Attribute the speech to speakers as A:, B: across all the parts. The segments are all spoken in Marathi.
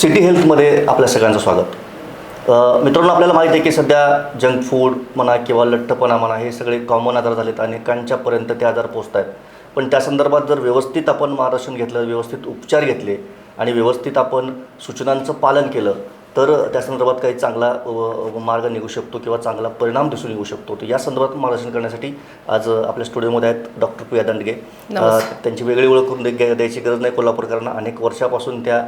A: सिटी हेल्थमध्ये आपल्या सगळ्यांचं स्वागत. मित्रांनो आपल्याला माहिती आहे की सध्या जंक फूड म्हणा किंवा लठ्ठपणा म्हणा हे सगळे कॉमन आजार झालेत अनेकांच्यापर्यंत ते आजार पोचत आहेत पण त्या संदर्भात जर व्यवस्थित आपण मार्गदर्शन घेतलं व्यवस्थित उपचार घेतले आणि व्यवस्थित आपण सूचनांचं पालन केलं तर त्या संदर्भात काही चांगला मार्ग निघू शकतो किंवा चांगला परिणाम दिसून येऊ शकतो. तर या संदर्भात मार्गदर्शन करण्यासाठी आज आपल्या स्टुडिओमध्ये आहेत डॉक्टर प्रिया दंडगे. त्यांची वेगळी ओळख करून द्या- द्यायची गरज नाही कोल्हापूरकरांना. अनेक वर्षापासून त्या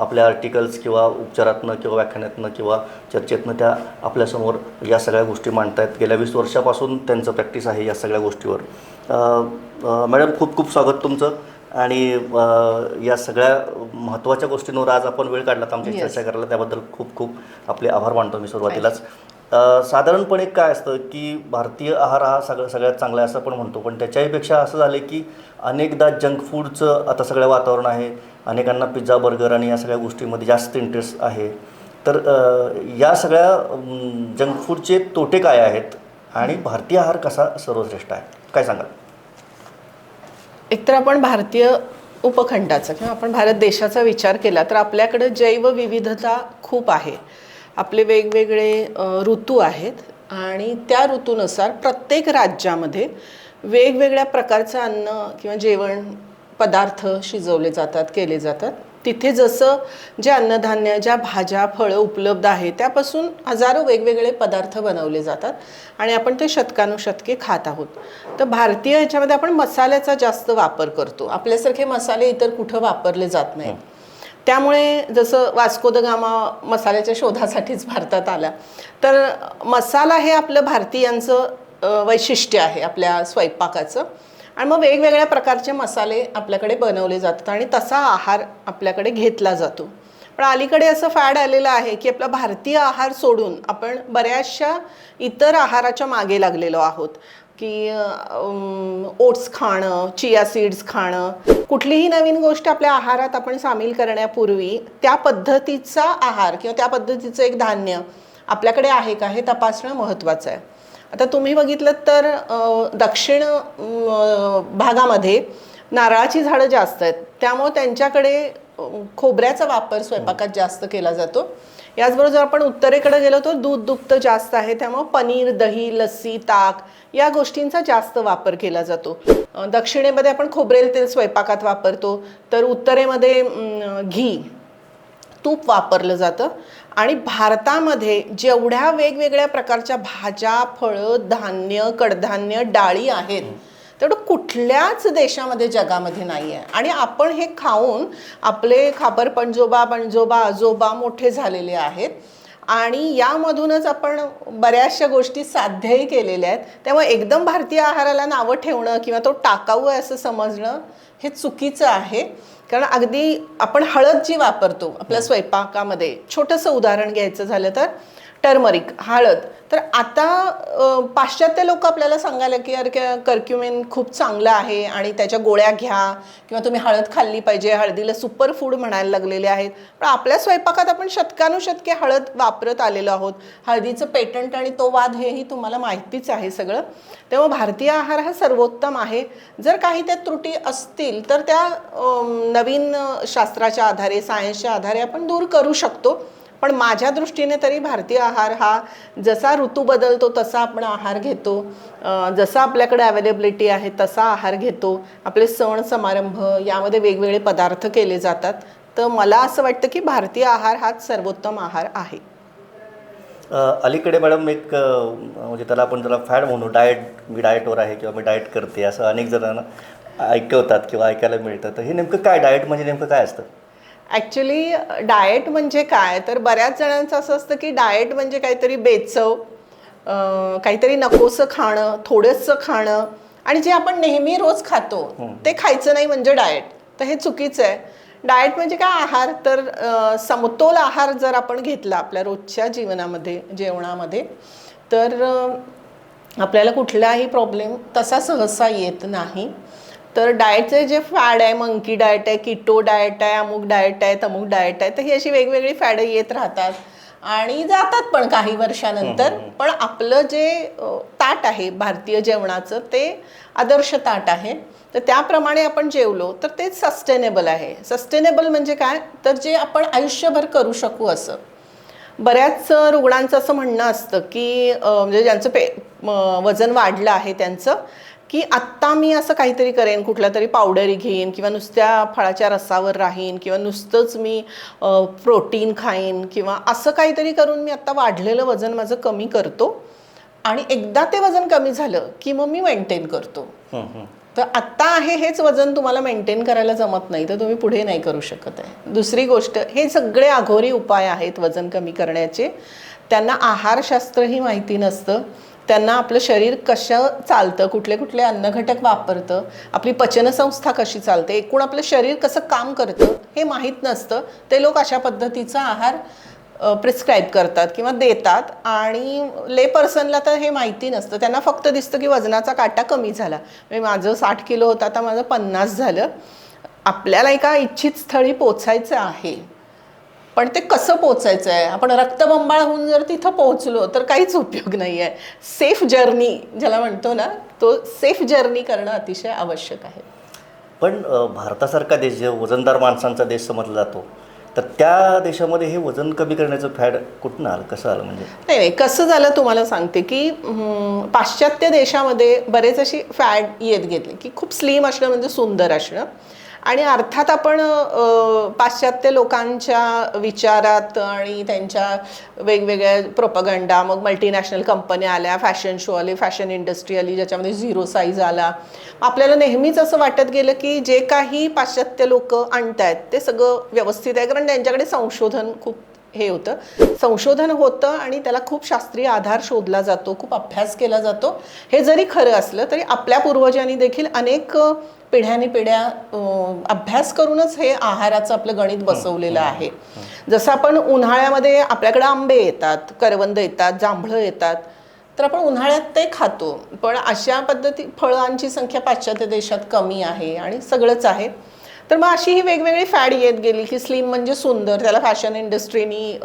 A: आपल्या आर्टिकल्स किंवा उपचारातनं किंवा व्याख्यानातनं किंवा चर्चेतनं त्या आपल्यासमोर या सगळ्या गोष्टी मांडतायत. गेल्या वीस वर्षापासून त्यांचं प्रॅक्टिस आहे या सगळ्या गोष्टीवर. मॅडम खूप खूप स्वागत तुमचं. आणि या सगळ्या महत्त्वाच्या गोष्टींवर आज आपण वेळ काढला आमची
B: Yes.
A: चर्चा करायला त्याबद्दल खूप खूप आपले आभार मानतो मी सुरुवातीलाच. साधारणपणे काय असतं की भारतीय आहार हा सगळं सगळ्यात चांगला आहे असं आपण म्हणतो. पण त्याच्याहीपेक्षा असं झालं की अनेकदा जंक फूडचं आता सगळं वातावरण आहे. अनेकांना पिझ्झा बर्गर आणि या सगळ्या गोष्टीमध्ये जास्त इंटरेस्ट आहे. तर या सगळ्या जंक फूडचे तोटे काय आहेत? आणि भारतीय आहार कसा सर्वश्रेष्ठ आहे? काय सांगाल?
B: एकतर आपण भारतीय उपखंडाचा किंवा आपण भारत देशाचा विचार केला तर आपल्याकडे जैवविविधता खूप आहे. आपले वेगवेगळे ऋतू आहेत आणि त्या ऋतूनुसार प्रत्येक राज्यामध्ये वेगवेगळ्या प्रकारचं अन्न किंवा जेवण पदार्थ शिजवले जातात केले जातात. तिथे जसं जे अन्नधान्य ज्या भाज्या फळं उपलब्ध आहेत त्यापासून हजारो वेगवेगळे पदार्थ बनवले जातात आणि आपण ते शतकानुशतके खात आहोत. तर भारतीय ह्याच्यामध्ये आपण मसाल्याचा जास्त वापर करतो. आपल्यासारखे मसाले इतर कुठं वापरले जात नाहीत. त्यामुळे जसं वास्को द गामा मसाल्याच्या शोधासाठीच भारतात आला. तर मसाला हे आपलं भारतीयांचं वैशिष्ट्य आहे आपल्या स्वयंपाकाचं. आणि मग वेगवेगळ्या प्रकारचे मसाले आपल्याकडे बनवले जातात आणि तसा आहार आपल्याकडे घेतला जातो. पण अलीकडे असं फॅड आलेलं आहे की आपला भारतीय आहार सोडून आपण बऱ्याचशा इतर आहाराच्या मागे लागलेलो आहोत. की ओट्स खाणं चिया सीड्स खाणं कुठलीही नवीन गोष्ट आपल्या आहारात आपण सामील करण्यापूर्वी त्या पद्धतीचा आहार किंवा त्या पद्धतीचं एक धान्य आपल्याकडे आहे का हे तपासणं महत्त्वाचं आहे. आता तुम्ही बघितलं तर दक्षिण भागामध्ये नारळाची झाडं जास्त आहेत. त्यामुळे त्यांच्याकडे खोबऱ्याचा वापर स्वयंपाकात जास्त केला जातो. याचबरोबर जर आपण उत्तरेकडे गेलो तर दूध दुभतं जास्त आहे. त्यामुळे पनीर दही लस्सी ताक या गोष्टींचा जास्त वापर केला जातो. दक्षिणेमध्ये आपण खोबरेल तेल स्वयंपाकात वापरतो. तर उत्तरेमध्ये घी तूप वापरलं जातं. आणि भारतामध्ये जेवढ्या वेगवेगळ्या प्रकारच्या भाज्या फळं धान्य कडधान्य डाळी आहेत तेवढं कुठल्याच देशामध्ये जगामध्ये नाही आहे आणि आपण हे खाऊन आपले खापर पणजोबा पणजोबा आजोबा मोठे झालेले आहेत. आणि यामधूनच आपण बऱ्याचशा गोष्टी साध्यही केलेल्या आहेत. त्यामुळे एकदम भारतीय आहाराला नावं ठेवणं किंवा तो टाकाऊ आहे असं समजणं हे चुकीचं आहे. कारण अगदी आपण हळद जी वापरतो आपल्या स्वयंपाकामध्ये. छोटंसं उदाहरण घ्यायचं झालं तर टर्मरिक हळद. तर आता पाश्चात्य लोक आपल्याला सांगायला की अरे कर्क्युमेन खूप चांगलं आहे आणि त्याच्या गोळ्या घ्या किंवा तुम्ही हळद खाल्ली पाहिजे हळदीला सुपर फूड म्हणायला लागलेले आहेत. पण आपल्या स्वयंपाकात आपण शतकानुशतके हळद वापरत आलेलो आहोत. हळदीचं पेटंट आणि तो वाद हेही तुम्हाला माहितीच आहे सगळं. तेव्हा भारतीय आहार हा सर्वोत्तम आहे. जर काही त्या त्रुटी असतील तर त्या नवीन शास्त्राच्या आधारे सायन्सच्या आधारे आपण दूर करू शकतो. पण माझ्या दृष्टीने तरी भारतीय आहार हा जसा ऋतू बदलतो तसा आपण आहार घेतो. जसा आपल्याकडे अवेलेबिलिटी आहे तसा आहार घेतो. आपले सण समारंभ यामध्ये वेगवेगळे पदार्थ केले जातात. तर मला असं वाटतं की भारतीय आहार हाच सर्वोत्तम आहार आहे.
A: अलीकडे मॅडम एक म्हणजे त्याला आपण त्याला फॅड म्हणू डाएट मी डाएटवर आहे किंवा मी डाएट करते असं अनेक जणांना ऐकवतात किंवा ऐकायला मिळतं. तर हे नेमकं काय? डाएट म्हणजे नेमकं काय असतं?
B: ॲक्च्युली डाएट म्हणजे काय? तर बऱ्याच जणांचं असं असतं की डाएट म्हणजे काहीतरी बेचव काहीतरी नकोसं खाणं थोडंसं खाणं. आणि जे आपण नेहमी रोज खातो ते खायचं नाही म्हणजे डाएट तर हे चुकीचं आहे. डाएट म्हणजे काय? आहार. तर समतोल आहार जर आपण घेतला आपल्या रोजच्या जीवनामध्ये जेवणामध्ये तर आपल्याला कुठलाही प्रॉब्लेम तसा सहसा येत नाही. तर डाएटचे जे फॅड आहे मंकी डाएट आहे किटो डाएट आहे अमुक डाएट आहे तमुक डाएट आहे तर ही अशी वेगवेगळी फॅडं येत राहतात. आणि जातात पण काही वर्षानंतर. पण आपलं जे ताट आहे भारतीय जेवणाचं ते आदर्श ताट आहे. तर त्याप्रमाणे आपण जेवलो तर ते सस्टेनेबल आहे. सस्टेनेबल म्हणजे काय? तर जे आपण आयुष्यभर करू शकू असं. बऱ्याच रुग्णांचं असं म्हणणं असतं की म्हणजे ज्यांचं पे वजन वाढलं आहे त्यांचं की आत्ता मी असं काहीतरी करेन कुठला तरी पावडरी घेईन किंवा नुसत्या फळाच्या रसावर राहीन किंवा नुसतंच मी प्रोटीन खाईन किंवा असं काहीतरी करून मी आत्ता वाढलेलं वजन माझं कमी करतो. आणि एकदा ते वजन कमी झालं की मग मी मेंटेन करतो. तर आत्ता आहे हेच वजन तुम्हाला मेंटेन करायला जमत नाही तर तुम्ही पुढे नाही करू शकत आहे. दुसरी गोष्ट हे सगळे अघोरी उपाय आहेत वजन कमी करण्याचे. त्यांना आहारशास्त्रही माहिती नसतं. त्यांना आपलं शरीर कसं चालतं कुठले कुठले अन्नघटक वापरतं आपली पचनसंस्था कशी चालते एकूण आपलं शरीर कसं काम करतं हे माहीत नसतं. ते लोक अशा पद्धतीचा आहार प्रिस्क्राईब करतात किंवा देतात आणि ले पर्सनला तर हे माहिती नसतं. त्यांना फक्त दिसतं की वजनाचा काटा कमी झाला. म्हणजे माझं साठ किलो होतं आता माझं पन्नास झालं. आपल्याला एका इच्छित स्थळी पोचायचं आहे. पण ते कसं पोचायचं आहे आपण रक्तबंबाळ होऊन जर तिथं पोहोचलो तर काहीच उपयोग नाही आहे सेफ जर्नी ज्याला म्हणतो ना तो सेफ जर्नी करणं अतिशय आवश्यक आहे.
A: पण भारतासारखा देश जे वजनदार माणसांचा देश समजला जातो तर त्या देशामध्ये हे वजन कमी करण्याचं फॅड कुठून आलं? कसं आलं म्हणजे?
B: नाही नाही कसं झालं तुम्हाला सांगते की पाश्चात्य देशामध्ये बरेच अशी फॅड येत गेले की खूप स्लिम असणं म्हणजे सुंदर असणं. आणि अर्थात आपण पाश्चात्य लोकांच्या विचारात आणि त्यांच्या वेगवेगळ्या प्रोपगंडा मग मल्टीनॅशनल कंपन्या आल्या फॅशन शो आले फॅशन इंडस्ट्री आली ज्याच्यामध्ये झिरो साईज आला. आपल्याला नेहमीच असं वाटत गेलं की जे काही पाश्चात्य लोक आहेत ते सगळं व्यवस्थित आहे कारण त्यांच्याकडे संशोधन खूप हे होतं. संशोधन होतं आणि त्याला खूप शास्त्रीय आधार शोधला जातो खूप अभ्यास केला जातो. हे जरी खरं असलं तरी आपल्या पूर्वजांनी देखील अनेक पिढ्यानी पिढ्या अभ्यास करूनच हे आहाराचं आपलं गणित बसवलेलं आहे. जसं आपण उन्हाळ्यामध्ये आपल्याकडे आंबे येतात करवंद येतात जांभळं येतात तर आपण उन्हाळ्यात ते खातो. पण अशा पद्धती फळांची संख्या पाश्चात्य देशात कमी आहे आणि सगळंच आहे. तर मग अशी ही वेगवेगळी फॅड येत गेली की स्लिम म्हणजे सुंदर त्याला फॅशन इंडस्ट्रीनी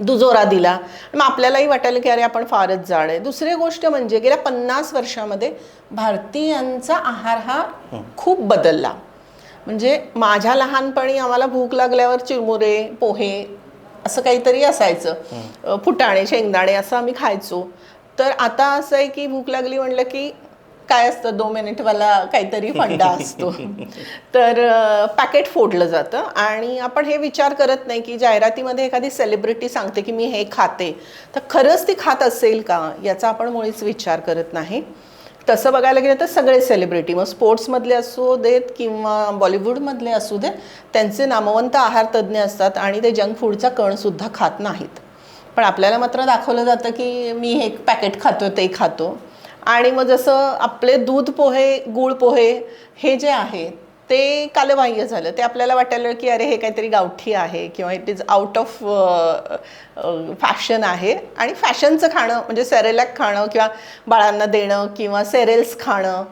B: दुजोरा दिला. मग आपल्यालाही वाटायला की अरे आपण फारच जाड आहे. दुसरी गोष्ट म्हणजे गेल्या पन्नास वर्षामध्ये भारतीयांचा आहार हा खूप बदलला. म्हणजे माझ्या लहानपणी आम्हाला भूक लागल्यावर चिरमुरे पोहे असं काहीतरी असायचं. अ, फुटाणे शेंगदाणे असं आम्ही खायचो. तर आता असं आहे की भूक लागली म्हणलं की काय असतं दोन मिनिटवाला काहीतरी फंडा असतो. तर पॅकेट फोडलं जातं आणि आपण हे विचार करत नाही की जाहिरातीमध्ये एखादी सेलिब्रिटी सांगते की मी हे खाते. तर खरंच ती खात असेल का याचा आपण मुळीच विचार करत नाही. तसं बघायला गेलं तर सगळे सेलिब्रिटी मग स्पोर्ट्समधले असू देत किंवा बॉलिवूडमधले असू देत त्यांचे नामवंत आहार तज्ज्ञ असतात आणि ते जंक फूडचा कणसुद्धा खात नाहीत. पण आपल्याला मात्र दाखवलं जातं की मी हे पॅकेट खातो ते खातो. आणि मग जसं आपले दूध पोहे गूळ पोहे हे जे आहे ते कालबाह्य झालं. ते आपल्याला वाटायला की अरे हे काहीतरी गावठी आहे किंवा it is out of fashion आहे. आणि फॅशनचं खाणं म्हणजे सेरेलॅक खाणं किंवा बाळांना देणं किंवा सेरेल्स खाणं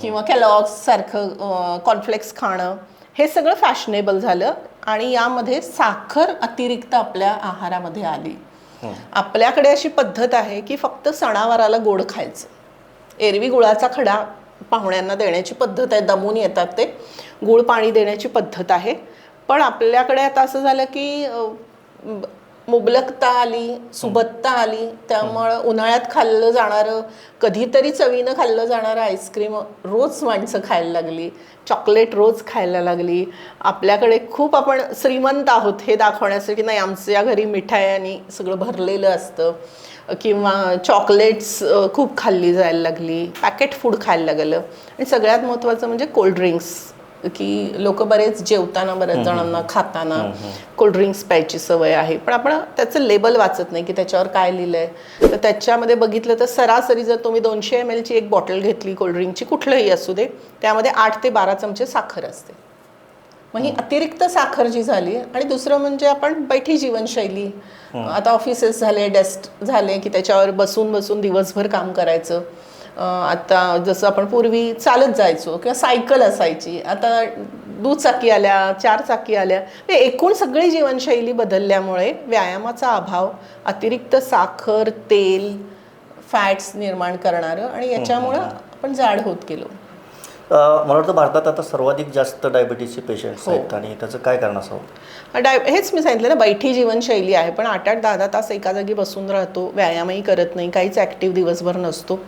B: किंवा कॅलॉग्स सारखं कॉर्नफ्लेक्स खाणं हे सगळं फॅशनेबल झालं. आणि यामध्ये साखर अतिरिक्त आपल्या आहारामध्ये आली. आपल्याकडे अशी पद्धत आहे की फक्त सणावाराला गोड खायचं. एरवी गुळाचा खडा पाहुण्यांना देण्याची पद्धत आहे दमून येतात ते. गुळ पाणी देण्याची पद्धत आहे. पण आपल्याकडे आता असं झालं की मुबलकता आली सुबत्ता आली त्यामुळं उन्हाळ्यात खाल्लं जाणारं कधीतरी चवीनं खाल्लं जाणारं आईस्क्रीम रोज माणसं खायला लागली चॉकलेट रोज खायला लागली. आपल्याकडे खूप आपण श्रीमंत आहोत हे दाखवण्यासाठी नाही आमच्या घरी मिठायांनी सगळं भरलेलं असतं. किंवा चॉकलेट्स खूप खाल्ली जायला लागली. पॅकेट फूड खायला लागलं. आणि सगळ्यात महत्त्वाचं म्हणजे कोल्ड्रिंक्स की लोक बरेच जेवताना बऱ्याच जणांना खाताना कोल्ड्रिंक्स प्यायची सवय आहे. पण आपण त्याचं लेबल वाचत नाही की त्याच्यावर काय लिहिलं आहे तर त्याच्यामध्ये बघितलं तर सरासरी जर तुम्ही दोनशे एम एलची एक बॉटल घेतली कोल्ड्रिंकची कुठलंही असू दे त्यामध्ये आठ ते बारा चमचे साखर असते. मग ही अतिरिक्त साखर जी झाली आणि दुसरं म्हणजे आपण बैठी जीवनशैली. आता ऑफिसेस झाले डेस्क झाले की त्याच्यावर बसून बसून दिवसभर काम करायचं. आता जसं आपण पूर्वी चालत जायचो किंवा सायकल असायची. आता दुचाकी आल्या चार चाकी आल्या एकूण सगळी जीवनशैली बदलल्यामुळे व्यायामाचा अभाव अतिरिक्त साखर तेल फॅट्स निर्माण करणारं आणि याच्यामुळं आपण जाड होत गेलो.
A: मला वाटतं भारतात आता सर्वाधिक जास्त डायबिटीसचे पेशंट्स आहेत आणि त्याचं काय कारण असावं?
B: डाय हेच मी सांगितलं ना बैठी जीवनशैली आहे पण आठ आठ दहा दहा तास एका जागी बसून राहतो व्यायामही करत नाही काहीच ॲक्टिव्ह दिवसभर नसतो.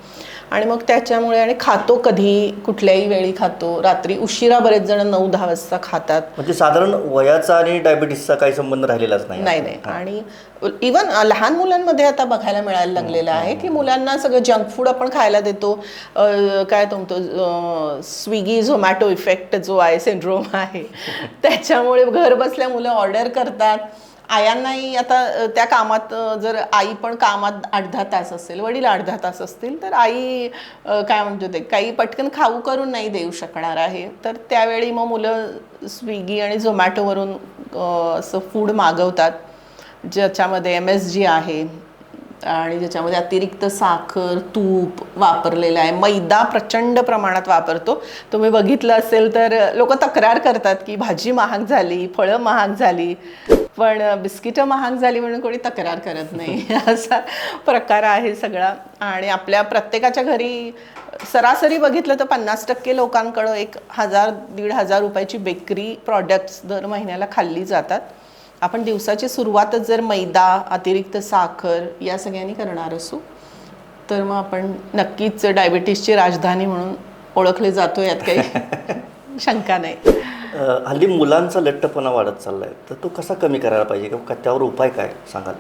B: आणि मग त्याच्यामुळे आणि खातो कधी कुठल्याही वेळी खातो. रात्री उशिरा बरेच जण नऊ दहा वाजता खातात.
A: म्हणजे साधारण वयाचा आणि डायबिटीसचा काही संबंध राहिलेलाच नाही.
B: नाही नाही. आणि इवन लहान मुलांमध्ये आता बघायला मिळायला लागलेलं आहे की मुलांना सगळं जंक फूड आपण खायला देतो. काय म्हणतो स्विगी झोमॅटो इफेक्ट जो आहे सिंड्रोम आहे. त्याच्यामुळे घर बसल्या मुलं ऑर्डर करतात. आयांनाही आता त्या कामात जर आई पण कामात अर्धा तास असेल वडील अर्धा तास असतील तर आई काय म्हणतो ते काही पटकन खाऊ करून नाही देऊ शकणार आहे. तर त्यावेळी मग मुलं स्विगी आणि झोमॅटोवरून असं फूड मागवतात ज्याच्यामध्ये एम एस जी आहे आणि ज्याच्यामध्ये अतिरिक्त साखर तूप वापरलेलं आहे. मैदा प्रचंड प्रमाणात वापरतो. तुम्ही बघितलं असेल तर लोक तक्रार करतात की भाजी महाग झाली फळं महाग झाली. पण बिस्किटं महाग झाली म्हणून कोणी तक्रार करत नाही. असा प्रकार आहे सगळा. आणि आपल्या प्रत्येकाच्या घरी सरासरी बघितलं तर पन्नास टक्के लोकांकडं एक हजार दीड हजार रुपयाची बेकरी प्रॉडक्ट्स दर महिन्याला खाल्ली जातात. आपण दिवसाची सुरुवातच जर मैदा अतिरिक्त साखर या सगळ्यांनी करणार असू तर मग आपण नक्कीच डायबिटीसची राजधानी म्हणून ओळखले जातो यात काही शंका नाही.
A: हल्ली मुलांचा लठ्ठपणा वाढत चाललाय तर तो कसा कमी करायला पाहिजे किंवा त्यावर उपाय काय सांगाल?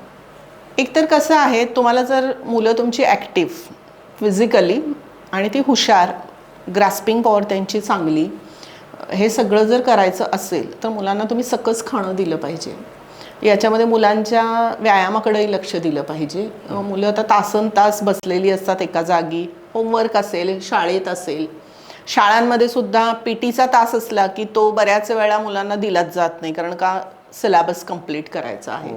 B: एकतर कसं आहे तुम्हाला जर मुलं तुमची ॲक्टिव्ह फिजिकली आणि ती हुशार ग्रास्पिंग पॉवर त्यांची चांगली हे सगळं जर करायचं असेल तर मुलांना तुम्ही सकस खाणं दिलं पाहिजे. याच्यामध्ये मुलांच्या व्यायामाकडेही लक्ष दिलं पाहिजे. मुलं आता तासन तास बसलेली असतात एका जागी होमवर्क असेल शाळेत असेल. शाळांमध्ये सुद्धा पी टीचा तास असला की तो बऱ्याच वेळा मुलांना दिलाच जात नाही कारण का सिलेबस कंप्लीट करायचा आहे.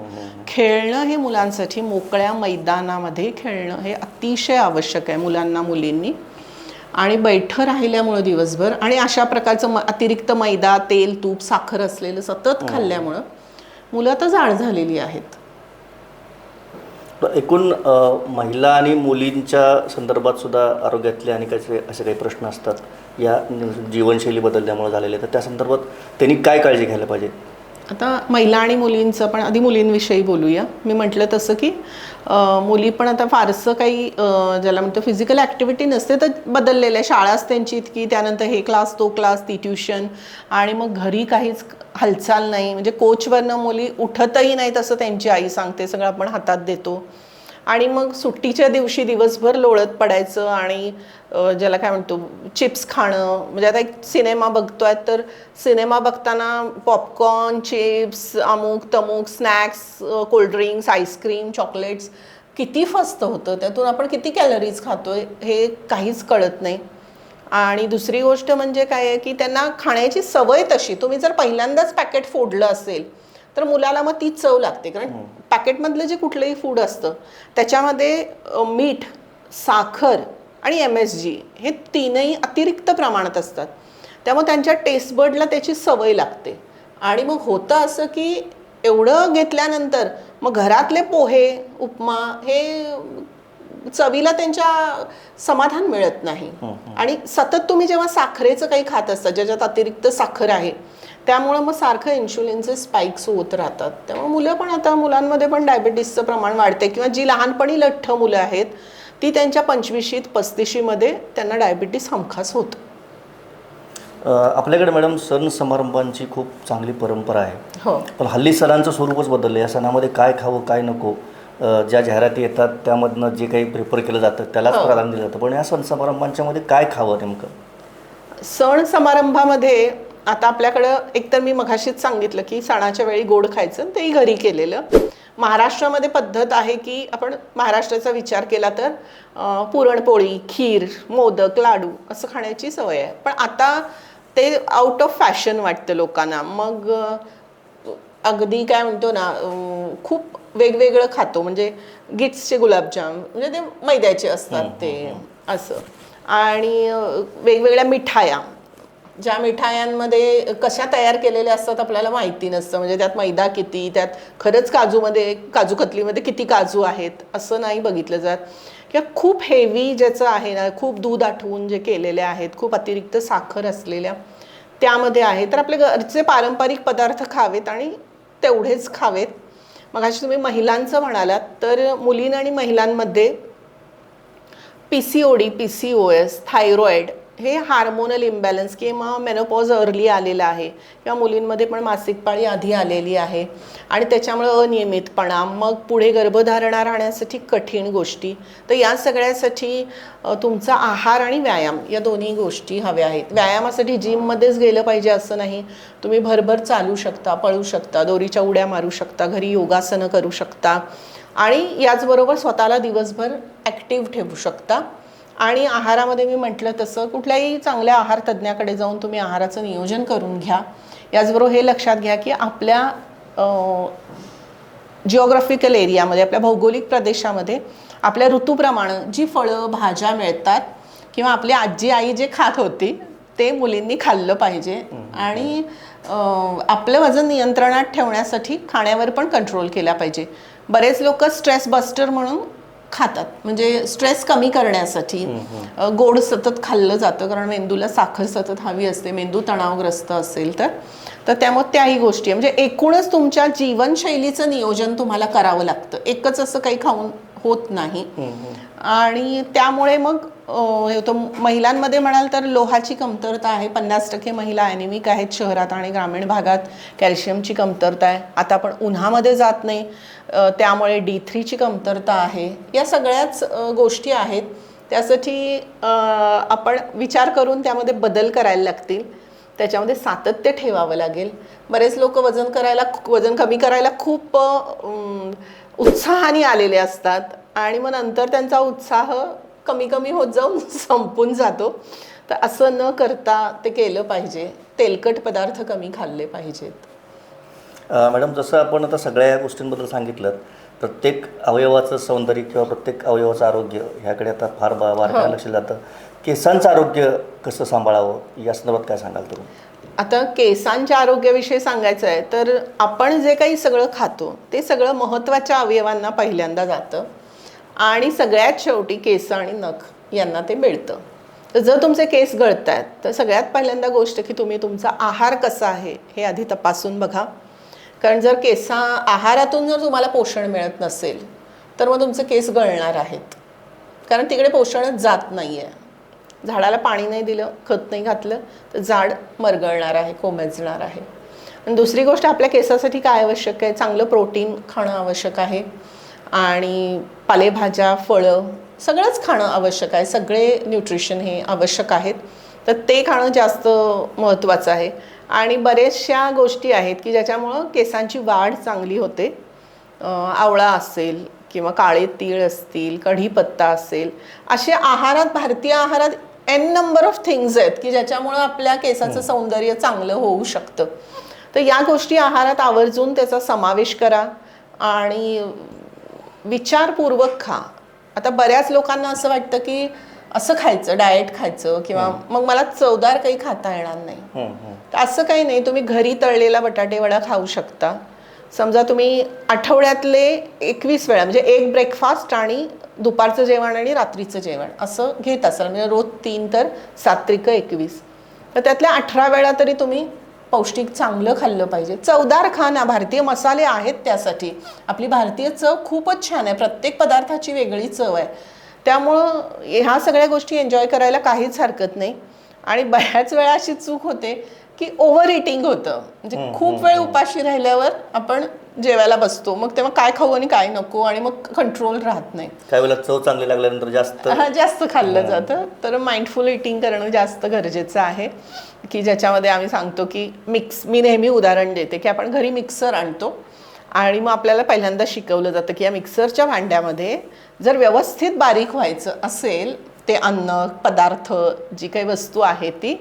B: खेळणं हे मुलांसाठी मोकळ्या मैदानामध्ये खेळणं हे अतिशय आवश्यक आहे मुलांना मुलींनी. आणि बैठं राहिल्यामुळं दिवसभर आणि अशा प्रकारचं म अतिरिक्त मैदा तेल तूप साखर असलेलं सतत खाल्ल्यामुळं मुलं आता जाड झालेली आहेत.
A: तर एकूण महिला आणि मुलींच्या संदर्भात सुद्धा आरोग्यातले आणि काही असे काही प्रश्न असतात. या जीवनशैली बदलल्यामुळे झालेले तर त्या संदर्भात त्यांनी काय काळजी घ्यायला पाहिजे?
B: आता महिला आणि मुलींचं पण आधी मुलींविषयी बोलूया. मी म्हटलं तसं की मुली पण आता फारसं काही ज्याला म्हणतो फिजिकल ॲक्टिव्हिटी नसते तर बदललेलं आहे शाळाच त्यांची इतकी त्यानंतर हे क्लास तो क्लास ती ट्युशन आणि मग घरी काहीच हालचाल नाही. म्हणजे कोचवरनं मुली उठतही नाहीत असं त्यांची आई सांगते सगळं आपण हातात देतो. आणि मग सुट्टीच्या दिवशी दिवसभर लोळत पडायचं आणि ज्याला काय म्हणतो चिप्स खाणं. म्हणजे आता एक सिनेमा बघतोय तर सिनेमा बघताना पॉपकॉर्न चिप्स अमुक तमुक snacks cold drinks ice cream chocolates किती फस्त होतं. त्यातून आपण किती कॅलरीज खातोय हे काहीच कळत नाही. आणि दुसरी गोष्ट म्हणजे काय आहे की त्यांना खाण्याची सवय तशी. तुम्ही जर पहिल्यांदाच पॅकेट फोडलं असेल तर मुलाला मग ती चव लागते. कारण हो. पॅकेटमधलं जे कुठलंही फूड असतं त्याच्यामध्ये मीठ साखर आणि एम एस जी हे तीनही अतिरिक्त प्रमाणात असतात. त्यामुळे त्यांच्या टेस्ट बर्डला त्याची सवय लागते. आणि मग होतं असं की एवढं घेतल्यानंतर मग घरातले पोहे उपमा हे चवीला त्यांच्या समाधान मिळत नाही. आणि सतत तुम्ही जेव्हा साखरेचं काही खात असता ज्याच्यात अतिरिक्त साखर आहे त्यामुळं मग सारखं इन्शुलिनचे स्पाइक्स होत राहतात. त्यामुळे मुलं पण आता मुलांमध्ये पण डायबिटीसचं प्रमाण वाढते किंवा जी लहानपणी लठ्ठ मुलं आहेत ती त्यांच्या पंचवीशीत पस्तीशीमध्ये त्यांना डायबिटीस हमखास होतं.
A: आपल्याकडे मॅडम सण समारंभांची खूप चांगली परंपरा आहे.
B: हो.
A: पण हल्ली सणांचं स्वरूपच बदललं या सणामध्ये काय खावं काय नको ज्या जाहिराती येतात त्यामधनं जे काही प्रिफर केलं जातं त्यालाच
B: हो.
A: प्राधान्य दिलं जातं. पण या सण समारंभांच्या मध्ये काय खावं नेमकं?
B: सण समारंभामध्ये आता आपल्याकडं एकतर मी मघाशीच सांगितलं की सणाच्या वेळी गोड खायचं तेही घरी केलेलं. महाराष्ट्रामध्ये पद्धत आहे की आपण महाराष्ट्राचा विचार केला तर पुरणपोळी खीर मोदक लाडू असं खाण्याची सवय आहे. पण आता ते आउट ऑफ फॅशन वाटतं लोकांना. मग अगदी काय म्हणतो ना खूप वेगवेगळं खातो. म्हणजे गिट्सचे गुलाबजाम म्हणजे ते मैद्याचे असतात ते असं. आणि वेगवेगळ्या मिठाया. ज्या मिठायांमध्ये कशा तयार केलेल्या असतात आपल्याला माहिती नसतं. म्हणजे त्यात मैदा किती त्यात खरंच काजूमध्ये काजू कतलीमध्ये किती काजू आहेत असं नाही बघितलं जात. किंवा खूप हेवी ज्याचं आहे ना खूप दूध आठवून जे केलेले आहेत खूप अतिरिक्त साखर असलेल्या त्यामध्ये आहे. तर आपले घरचे पारंपरिक पदार्थ खावेत आणि तेवढेच खावेत. मग अशी तुम्ही महिलांचं म्हणालात तर मुलीं आणि महिलांमध्ये P C O D P C O S thyroid हे हार्मोनल इम्बॅलन्स किंवा मेनोपॉज अर्ली आलेला आहे किंवा मुलींमध्ये पण मासिक पाळी आधी आलेली आहे आणि त्याच्यामुळे अनियमितपणा मग पुढे गर्भधारणा राहण्यासाठी कठीण गोष्टी. तर या सगळ्यासाठी तुमचा आहार आणि व्यायाम या दोन्ही गोष्टी हव्या आहेत. व्यायामासाठी जिममध्येच गेलं पाहिजे असं नाही. तुम्ही भरभर चालू शकता पळू शकता दोरीच्या उड्या मारू शकता घरी योगासनं करू शकता आणि याचबरोबर स्वतःला दिवसभर ॲक्टिव्ह ठेवू शकता. आणि आहारामध्ये मी म्हटलं तसं कुठल्याही चांगल्या आहार तज्ज्ञाकडे जाऊन तुम्ही आहाराचं नियोजन करून घ्या. याचबरोबर हे लक्षात घ्या की आपल्या जिओग्राफिकल एरियामध्ये आपल्या भौगोलिक प्रदेशामध्ये आपल्या ऋतूप्रमाणे जी फळं भाज्या मिळतात किंवा आपली आजी आई जे खात होती ते मुलींनी खाल्लं पाहिजे. आणि आपलं वजन नियंत्रणात ठेवण्यासाठी खाण्यावर पण कंट्रोल केला पाहिजे. बरेच लोक स्ट्रेस बस्टर म्हणून खातात. म्हणजे स्ट्रेस कमी करण्यासाठी गोड सतत खाल्लं जातं. कारण मेंदूला साखर सतत हवी असते. मेंदू तणावग्रस्त असेल तर. तर त्यामुळे त्याही गोष्टी. म्हणजे एकूणच तुमच्या जीवनशैलीचं नियोजन तुम्हाला करावं लागतं. एकच असं काही खाऊन होत नाही. आणि त्यामुळे मग तो हे महिलांमध्ये म्हणाल तर लोहाची कमतरता आहे. पन्नास टक्के महिला ॲनिमिक आहेत शहरात आणि ग्रामीण भागात. कॅल्शियमची कमतरता आहे. आता आपण उन्हामध्ये जात नाही. त्यामुळे डी थ्रीची कमतरता आहे. या सगळ्याच गोष्टी आहेत. त्यासाठी आपण विचार करून त्यामध्ये बदल करायला लागतील. त्याच्यामध्ये सातत्य ठेवावं लागेल. बरेच लोक वजन करायला वजन कमी करायला खूप उत्साहाने आलेले असतात. आणि मग नंतर त्यांचा उत्साह कमी कमी होत जाऊन संपून जातो. तर असं न करता ते केलं पाहिजे. तेलकट पदार्थ कमी खाल्ले पाहिजेत.
A: मॅडम जसं आपण आता सगळ्या गोष्टींबद्दल सांगितलं प्रत्येक अवयवाचं सौंदर्य किंवा प्रत्येक अवयवाचं आरोग्य ह्याकडे आता फार बारकाईने लक्ष जातं केसांचं आरोग्य कसं सांभाळावं? या संदर्भात काय सांगाल तुम्ही
B: आता केसांच्या आरोग्याविषयी सांगायचं आहे तर आपण जे काही सगळं खातो ते सगळं महत्त्वाच्या अवयवांना पहिल्यांदा जातं. आणि सगळ्यात शेवटी केस आणि नख यांना ते मिळतं. तर जर तुमचे केस गळत आहेत तर सगळ्यात पहिल्यांदा गोष्ट की तुम्ही तुमचा आहार कसा आहे हे आधी तपासून बघा. कारण जर केसा आहारातून जर तुम्हाला पोषण मिळत नसेल तर मग तुमचे केस गळणार आहेत. कारण तिकडे पोषणच जात नाही आहे झाडाला पाणी नाही दिलं खत नाही घातलं तर झाड मरगळणार आहे कोमेजणार आहे. आणि दुसरी गोष्ट आपल्या केसासाठी काय आवश्यक आहे? चांगलं प्रोटीन खाणं आवश्यक आहे. आणि पालेभाज्या फळं सगळंच खाणं आवश्यक आहे. सगळे न्यूट्रिशन हे आवश्यक आहेत. तर ते खाणं जास्त महत्त्वाचं आहे. आणि बऱ्याचशा गोष्टी आहेत की ज्याच्यामुळं केसांची वाढ चांगली होते. आवळा असेल किंवा काळे तीळ असतील कढीपत्ता असेल असे आहारात भारतीय आहारात एन नंबर ऑफ थिंग्स आहेत की ज्याच्यामुळं आपल्या केसाचं सौंदर्य चांगलं होऊ शकतं. तर या गोष्टी आहारात आवर्जून त्याचा समावेश करा आणि विचारपूर्वक खा. आता बऱ्याच लोकांना असं वाटतं की असं खायचं डाएट खायचं किंवा मग मला चवदार काही खाता येणार नाही.
A: हं, हं.
B: तर असं काही नाही तुम्ही घरी तळलेला बटाटे वडा खाऊ शकता. समजा तुम्ही आठवड्यातले एकवीस वेळा म्हणजे एक ब्रेकफास्ट आणि दुपारचं जेवण आणि रात्रीचं जेवण असं घेत असाल. म्हणजे रोज तीन तर सात्विक एकवीस. तर त्यातल्या अठरा वेळा तरी तुम्ही पौष्टिक चांगलं खाल्लं पाहिजे. चवदार खाना भारतीय मसाले आहेत त्यासाठी. आपली भारतीय चव खूपच छान आहे. प्रत्येक पदार्थाची वेगळी चव आहे. त्यामुळं ह्या सगळ्या गोष्टी एन्जॉय करायला काहीच हरकत नाही. आणि बऱ्याच वेळा अशी चूक होते की ओव्हर इटिंग होतं. म्हणजे खूप वेळ उपाशी राहिल्यावर आपण जेवायला बसतो. मग तेव्हा काय खाऊ आणि काय नको आणि मग कंट्रोल राहत नाही.
A: काही वेळेला चव चांगली लागल्यानंतर जास्त
B: हा जास्त खाल्लं जातं. तर माइंडफुल इटिंग करणं जास्त गरजेचं आहे. की ज्याच्यामध्ये आम्ही सांगतो की मिक्स मी नेहमी उदाहरण देते की आपण घरी मिक्सर आणतो आणि मग आपल्याला पहिल्यांदा शिकवलं जातं की या मिक्सरच्या भांड्यामध्ये जर व्यवस्थित बारीक व्हायचं असेल ते अन्न पदार्थ जी काही वस्तू आहे ती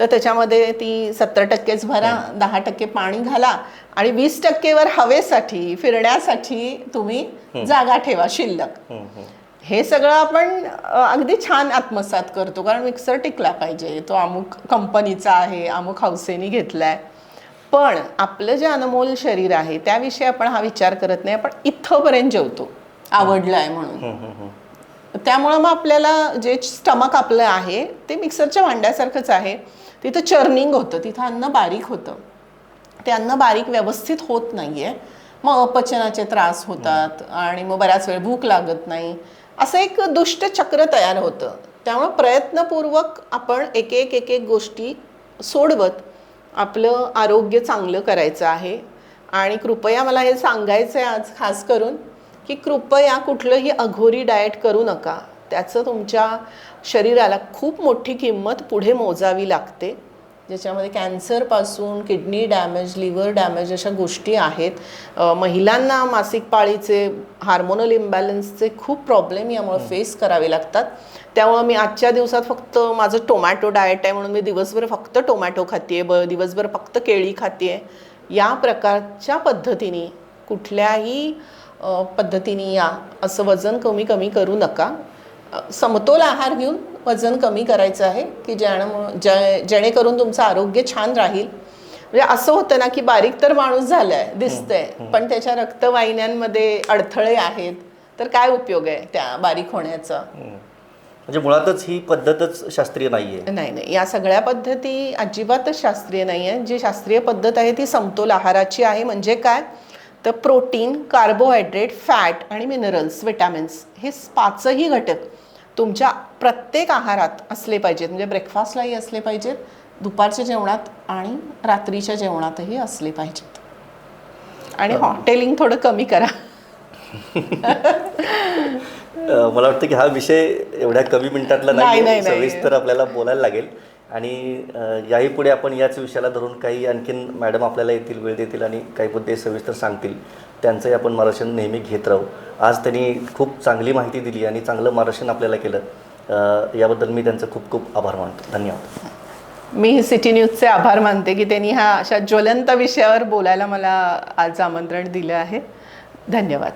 B: तर त्याच्यामध्ये ती सत्तर टक्केच भरा दहा टक्के पाणी घाला आणि वीस टक्केवर हवेसाठी फिरण्यासाठी तुम्ही जागा ठेवा शिल्लक.
A: हं, हं.
B: हे सगळं आपण अगदी छान आत्मसात करतो कारण मिक्सर टिकला पाहिजे. तो अमुक कंपनीचा आहे अमुक हौसेनी घेतलाय. पण आपलं जे अनमोल शरीर आहे त्याविषयी आपण हा विचार करत नाही. आपण इथंपर्यंत जेवतो आवडलं आहे म्हणून त्यामुळं मग आपल्याला जे स्टमक आपलं आहे ते मिक्सरच्या भांड्यासारखंच आहे. तिथं चर्निंग होतं तिथं अन्न बारीक होतं. ते अन्न बारीक व्यवस्थित होत नाहीये. मग अपचनाचे त्रास होतात आणि मग बऱ्याच वेळ भूक लागत नाही. असं एक दुष्ट चक्र तयार होतं. त्यामुळे प्रयत्नपूर्वक आपण एक एक एक एक गोष्टी सोडवत आपलं आरोग्य चांगलं करायचं आहे. आणि कृपया मला हे सांगायचं आहे आज खास करून की कृपया कुठलंही अघोरी डाएट करू नका. त्याचं तुमच्या शरीराला खूप मोठी किंमत पुढे मोजावी लागते ज्याच्यामध्ये कॅन्सरपासून किडनी डॅमेज लिव्हर डॅमेज अशा गोष्टी आहेत. महिलांना मासिक पाळीचे हार्मोनल इम्बॅलन्सचे खूप प्रॉब्लेम यामुळे फेस करावे लागतात. त्यामुळं मी आजच्या दिवसात फक्त माझं टोमॅटो डाएट आहे म्हणून मी दिवसभर फक्त टोमॅटो खाते ब दिवसभर फक्त केळी खाते या प्रकारच्या पद्धतीने कुठल्याही पद्धतीने या असं वजन कमी कमी करू नका. समतोल आहार घेऊन वजन कमी करायचं आहे की ज्यानं जे जेणेकरून तुमचं आरोग्य छान राहील. म्हणजे असं होतं ना की बारीक तर माणूस झालाय दिसतंय पण त्याच्या रक्तवाहिन्यांमध्ये अडथळे आहेत. तर काय उपयोग आहे त्या बारीक होण्याचा?
A: म्हणजे मुळातच ही पद्धतच शास्त्रीय नाही आहे
B: नाही नाही. या सगळ्या पद्धती अजिबातच शास्त्रीय नाही आहे जी शास्त्रीय पद्धत आहे ती समतोल आहाराची आहे. म्हणजे काय? तर प्रोटीन कार्बोहायड्रेट फॅट आणि मिनरल्स विटॅमिन्स हे पाचही घटक तुमच्या प्रत्येक आहारात असले पाहिजेत. म्हणजे ब्रेकफास्टलाही असले पाहिजेत दुपारच्या जेवणात आणि रात्रीच्या जेवणातही असले पाहिजेत. आणि हॉटेलिंग थोडं कमी करा.
A: मला वाटतं की हा विषय एवढ्या कमी मिनिटातला
B: नाही,
A: नाही
B: नाही, नाही.
A: सविस्तर आपल्याला बोलायला लागेल. आणि याही पुढे आपण याच विषयाला धरून काही आणखीन मॅडम आपल्याला येतील वेळ देतील आणि काही मुद्दे सविस्तर सांगतील त्यांचंही आपण मार्गदर्शन नेहमी घेत राहू. आज त्यांनी खूप चांगली माहिती दिली आणि चांगलं मार्गदर्शन आपल्याला केलं. याबद्दल मी त्यांचं खूप खूप आभार मानतो. धन्यवाद.
B: मी सिटी न्यूजचे आभार मानते की त्यांनी ह्या अशा ज्वलंत विषयावर बोलायला मला आज आमंत्रण दिलं आहे. धन्यवाद.